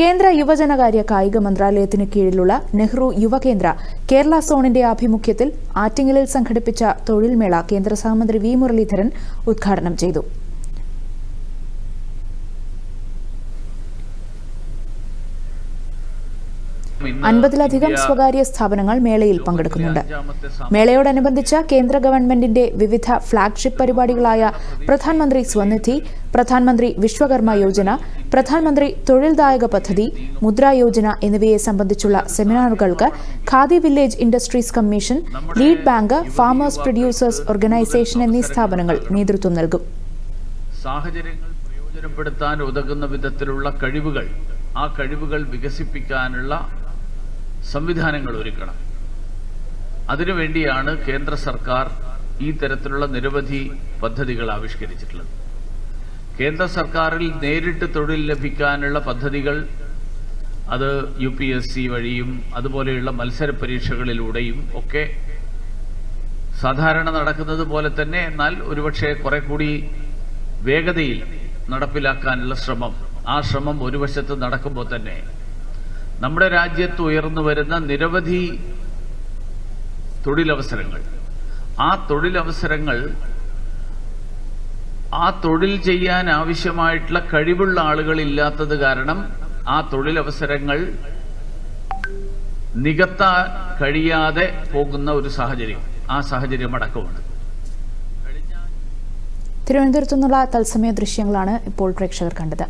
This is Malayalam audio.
കേന്ദ്ര യുവജനകാര്യ കായിക മന്ത്രാലയത്തിന് കീഴിലുള്ള നെഹ്റു യുവകേന്ദ്ര കേരള സോണിന്റെ ആഭിമുഖ്യത്തിൽ ആറ്റിങ്ങലിൽ സംഘടിപ്പിച്ച തൊഴിൽമേള കേന്ദ്ര സഹമന്ത്രി വി മുരളീധരൻ ഉദ്ഘാടനം ചെയ്തു അൻപതിലധികം സ്വകാര്യ സ്ഥാപനങ്ങൾ മേളയിൽ പങ്കെടുക്കുന്നുണ്ട്. മേളയോടനുബന്ധിച്ച് കേന്ദ്ര ഗവൺമെന്റിന്റെ വിവിധ ഫ്ളാഗ്ഷിപ്പ് പരിപാടികളായ പ്രധാനമന്ത്രി സ്വനിധി പ്രധാനമന്ത്രി വിശ്വകർമ്മ യോജന പ്രധാനമന്ത്രി തൊഴിൽദായക പദ്ധതി മുദ്ര യോജന എന്നിവയെ സംബന്ധിച്ചുള്ള സെമിനാറുകൾക്ക് Khadi village industries commission lead bank farmers producers organisation എന്നീ സ്ഥാപനങ്ങൾ നേതൃത്വം നൽകും. സാഹചര്യങ്ങൾ പ്രയോജനപ്പെടുത്താൻ ഉതകുന്ന വിധത്തിലുള്ള കഴിവുകൾ ആ കഴിവുകൾ വികസിപ്പിക്കാനുള്ള സംവിധാനങ്ങൾ ഒരുക്കണം. അതിനുവേണ്ടിയാണ് കേന്ദ്ര സർക്കാർ ഈ തരത്തിലുള്ള നിരവധി പദ്ധതികൾ ആവിഷ്കരിച്ചിട്ടുള്ളത്. കേന്ദ്ര സർക്കാരിൽ നേരിട്ട് തൊഴിൽ ലഭിക്കാനുള്ള പദ്ധതികൾ അത് യു പി എസ് സി വഴിയും അതുപോലെയുള്ള മത്സര പരീക്ഷകളിലൂടെയും ഒക്കെ സാധാരണ നടക്കുന്നത് പോലെ തന്നെ എന്നാൽ ഒരുപക്ഷെ കുറെ കൂടി വേഗതയിൽ നടപ്പിലാക്കാനുള്ള ശ്രമം ആ ശ്രമം ഒരു വശത്ത് നടക്കുമ്പോൾ തന്നെ നമ്മുടെ രാജ്യത്ത് ഉയർന്നു വരുന്ന നിരവധി തൊഴിലവസരങ്ങൾ. ആ തൊഴിലവസരങ്ങൾ ആ തൊഴിൽ ചെയ്യാൻ ആവശ്യമായിട്ടുള്ള കഴിവുള്ള ആളുകൾ ഇല്ലാത്തത് കാരണം ആ തൊഴിലവസരങ്ങൾ നികത്താൻ കഴിയാതെ പോകുന്ന ഒരു സാഹചര്യം. ആ സാഹചര്യം അടക്കമാണ് തിരുവനന്തപുരത്തു നിന്നുള്ള തത്സമയ ദൃശ്യങ്ങളാണ് ഇപ്പോൾ പ്രേക്ഷകർ കണ്ടത്.